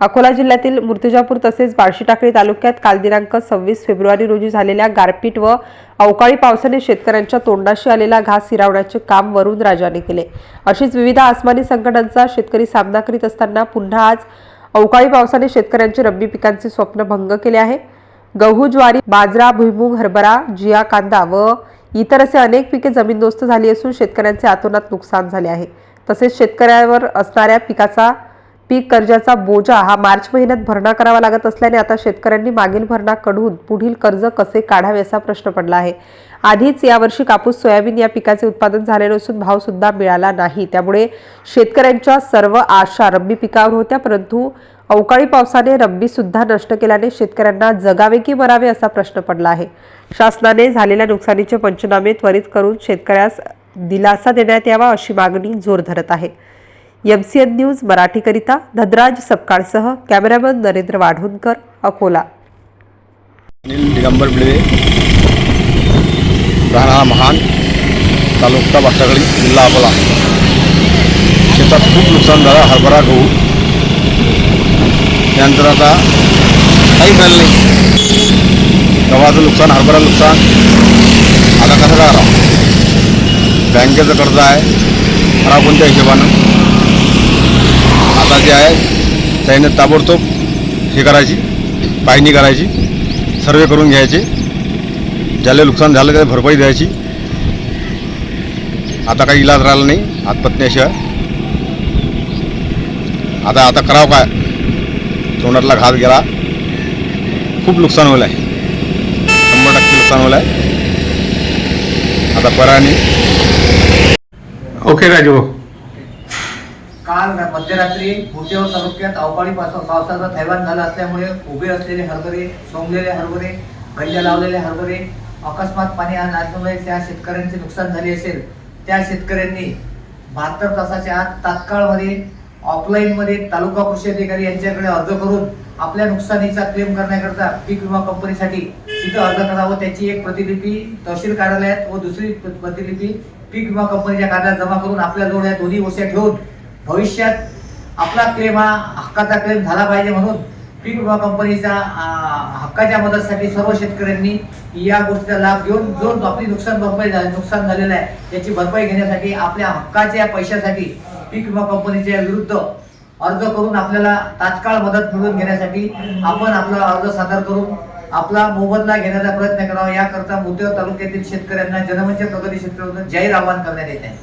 अकोला जिल्ह्यातील मूर्तिजापूर तसेच बार्शी टाकळी तालुक्यात काल दिनांक सव्वीस फेब्रुवारी रोजी झालेल्या गारपीट व अवकाळी पावसाने शेतकऱ्यांच्या तोंडाशी आलेला घास हिरावण्याचे काम वरुण राजाने केले. अशीच विविध आसमानी संकटांचा शेतकरी सामना करीत असताना पुन्हा आज अवकाळी पावसाने शेतकऱ्यांचे रब्बी पिकांचे स्वप्न भंग केले आहे. गहू ज्वारी बाजरा भुईमूग हरभरा जिया कांदा व इतर असे अनेक पिके जमीनदोस्त झाली असून शेतकऱ्यांचे आतोनात नुकसान झाले आहे. तसेच शेतकऱ्यावर असणाऱ्या पिकाचा पीक कर्जाचा बोजा हा मार्च महिन्यात भरणा करावा लागत असल्याने आता शेतकऱ्यांनी मागील भरणा कडून पुढील कर्ज कसे काढावे असा प्रश्न पडला आहे. आधीच यावर्षी कापूस सोयाबीन या पिकाचे उत्पादन झाले नसून भाव सुद्धा मिळाला नाही. त्यामुळे शेतकऱ्यांच्या सर्व आशा रब्बी पिकावर होत्या परंतु अवकाळी पावसाने रब्बी सुद्धा नष्ट केल्याने शेतकऱ्यांना जगावे की मरावे असा प्रश्न पडला आहे. शासनाने झालेल्या नुकसानीचे पंचनामे त्वरित करून शेतकऱ्यास दिलासा देण्यात यावा अशी मागणी जोर धरत आहे. एम सी एन न्यूज मराठीकरिता धनराज सपकाळसह कॅमेरामन नरेंद्र वाढवणकर अकोला. अनिल दिगंबर बिळवे राहणार महान तालुका बाटागळी जिल्हा अकोला. शेतात खूप नुकसान झालं हरभरा गहू. त्यानंतर आता काही झालं नाही. गव्हाचं नुकसान हरभरा नुकसान. आता कसं राहा बँकेचं कर्ज आहे. खरा कोणत्या हिशोबानं? जे आहे त्याने ताबडतोब हे करायची पाहणी करायची सर्वे करून घ्यायचे. ज्याला नुकसान झालं त्याला भरपाई द्यायची. आता काही इलाज राहिला नाही आत्महत्येशिवाय आता आता करावं काय? तोंडातला घात गेला. खूप नुकसान होईल आहे. शंभर टक्के नुकसान होईल आहे. आता पराणी ओके राजू काल मध्यरात्री भुतेव तालुक्यात अवकाळी पावसाचा थैवान झाला असल्यामुळे उभे असलेले हरभरे सोंगलेले हरभरे गंजा लावलेले हरभरे अकस्मात पाणी नाचल्यामुळे त्या शेतकऱ्यांचे नुकसान झाले असेल त्या शेतकऱ्यांनी बहात्तर तासाच्या आत तात्काळमध्ये ऑफलाईनमध्ये तालुका कृषी अधिकारी यांच्याकडे अर्ज करून आपल्या नुकसानीचा क्लेम करण्याकरता पीक विमा कंपनीसाठी तिथं अर्ज करावं त्याची एक प्रतिलिपी तहसील कार्यालयात व दुसरी प्र- प्रतिलिपी पीक विमा कंपनीच्या कार्यालयात जमा करून आपल्याजवळ या दोन्ही गोष्टी ठेवून भविष्यात आपला क्लेम हा हक्काचा क्लेम झाला पाहिजे म्हणून पीक विमा कंपनीचा हक्काच्या मदतीसाठी सर्व शेतकऱ्यांनी या गोष्टीचा लाभ घेऊन जो आपली नुकसान भरपाई नुकसान झालेलं आहे त्याची भरपाई घेण्यासाठी आपल्या हक्काच्या पैशासाठी पीक विमा कंपनीच्या विरुद्ध अर्ज करून आपल्याला तात्काळ मदत मिळवून घेण्यासाठी आपण आपला अर्ज सादर करून आपला मोबदला घेण्याचा प्रयत्न करावा. याकरता मोठ्या तालुक्यातील शेतकऱ्यांना जनमंच प्रगती क्षेत्रावर जाहीर आवाहन करण्यात येत आहे.